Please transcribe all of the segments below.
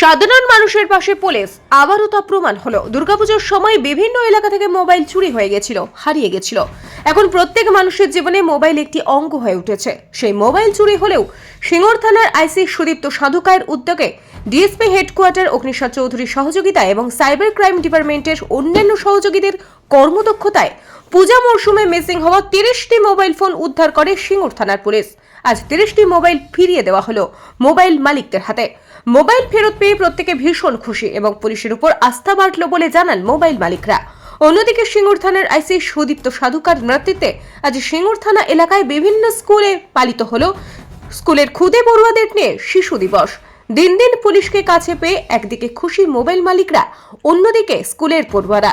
সাধারণ মানুষের পাশে পুলিশ। আবারও তা প্রমাণ হলো। দুর্গাপুজোর সময় বিভিন্ন এলাকা থেকে মোবাইল চুরি হয়ে গেছিল, হারিয়ে গেছিল। এখন প্রত্যেক মানুষের জীবনে মোবাইল একটি অঙ্গ হয়ে উঠেছে। সেই মোবাইল চুরি হলেও সিঙ্গর থানার আইসি সুদীপ্ত সাধুকায়ের উদ্যোগে ডিএসপি হেডকোয়ার্টার অগ্নিশা চৌধুরীর সহযোগিতা এবং সাইবার ক্রাইম ডিপার্টমেন্টের অন্যান্য সহযোগীদের কর্মদক্ষতায় পূজা মরশুমে মিসিং হওয়া তিরিশটি মোবাইল ফোন উদ্ধার করে সিঙ্গুর থানার পুলিশ। আজ তিরিশটি মোবাইল ফিরিয়ে দেওয়া হলো মোবাইল মালিকদের হাতে। মোবাইল ফেরত পেয়ে প্রত্যেকে ভীষণ খুশি এবং পুলিশের উপর আস্থা বাড়ল বলে জানান মোবাইল মালিকরা। অন্যদিকে সিঙ্গুর থানার আইসি সুদীপ্ত সাধুকার নেতৃত্বে আজ সিঙ্গুর থানা এলাকায় বিভিন্ন স্কুলে পালিত হলো স্কুলের খুদে পড়ুয়াদের নিয়ে শিশু দিবস। দিন দিন পুলিশকে কাছে পেয়ে একদিকে খুশি মোবাইল মালিকরা, অন্যদিকে স্কুলের পড়ুয়ারা।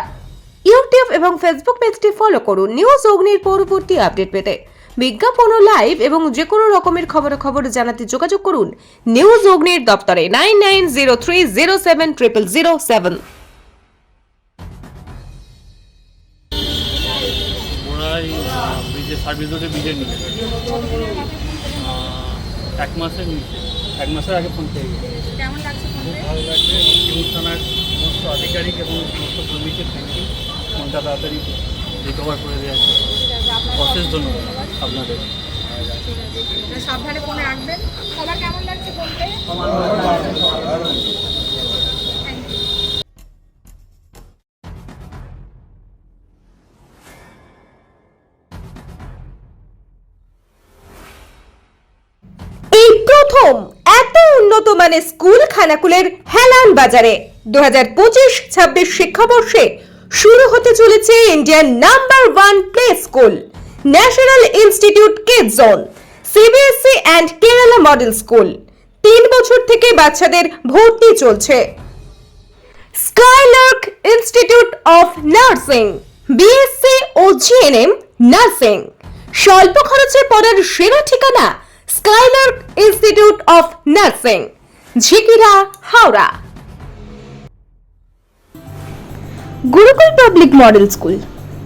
ইউটিউব এবং ফেসবুক পেজটি ফলো করুন। নিউজ অগ্নির পরবর্তী আপডেট পেতে। বিজ্ঞাপন ও লাইভ এবং যে কোনো রকমের খবরাখবর জানাতে যোগাযোগ করুন নিউজ অগ্নির দপ্তরে nine nine zero three zero seven triple zero seven service রোডে এক মাসের নিচে এক মাসের আগে ফোন পেয়ে গেছে কেমন লাগছে ফোন খুব পেয়ে? ভালো লাগছে এবং থানার সমস্ত আধিকারিক এবং সমস্ত কর্মীকে থ্যাংক ইউ ফোনটা তাড়াতাড়ি রিকভার করে আপনার অশেষ ধন্যবাদ। আপনাদের। সাবধানে ফোনে রাখবেন। সবার কেমন লাগছে. এই প্রথম এত উন্নত মানের স্কুল খানাকুলের হেলান বাজারে দু হাজার পঁচিশ ছাব্বিশ শিক্ষাবর্ষে শুরু হতে চলেছে Indian number one play school. National institute kid zone CBSE and Kerala model school তিন বছর থেকে বাচ্চাদের ভর্তি চলছে। Skylark institute of nursing BSc O GNM nursing স্বল্প খরচে পড়ার সেরা ঠিকানা Skylark institute of nursing Jhikira, Howrah. Gurukul public model school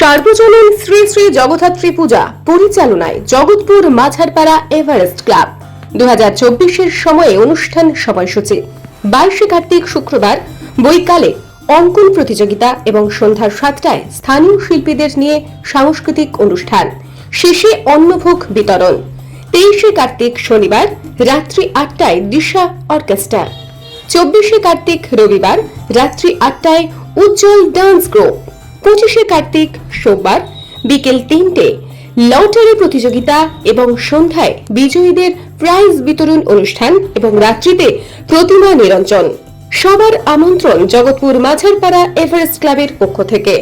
সার্বজনীন শ্রী শ্রী জগদ্ধাত্রী পূজা পরিচালনায় জগৎপুর মাঝারপাড়া এভারেস্ট ক্লাব। দু হাজার চব্বিশের সময়ে অনুষ্ঠান সময়সূচি। বাইশে কার্তিক শুক্রবার বৈকালে অঙ্কন প্রতিযোগিতা এবং সন্ধ্যা সাতটায় স্থানীয় শিল্পীদের নিয়ে সাংস্কৃতিক অনুষ্ঠান। শেষে অন্নভোগ বিতরণ। তেইশে কার্তিক শনিবার রাত্রি আটটায় দিশা অর্কেস্ট্রা। চব্বিশে কার্তিক রবিবার রাত্রি আটটায় উজ্জ্বল ডান্স গ্রুপ। পঁচিশে কার্তিক সোমবার বিকেল তিনটে লটারি প্রতিযোগিতা এবং সন্ধ্যায় বিজয়ীদের প্রাইজ বিতরণ অনুষ্ঠান এবং রাত্রিতে প্রতিমা নিরঞ্জন। সবার আমন্ত্রণ জগৎপুর মাঝারপাড়া এভারেস্ট ক্লাবের পক্ষ থেকে।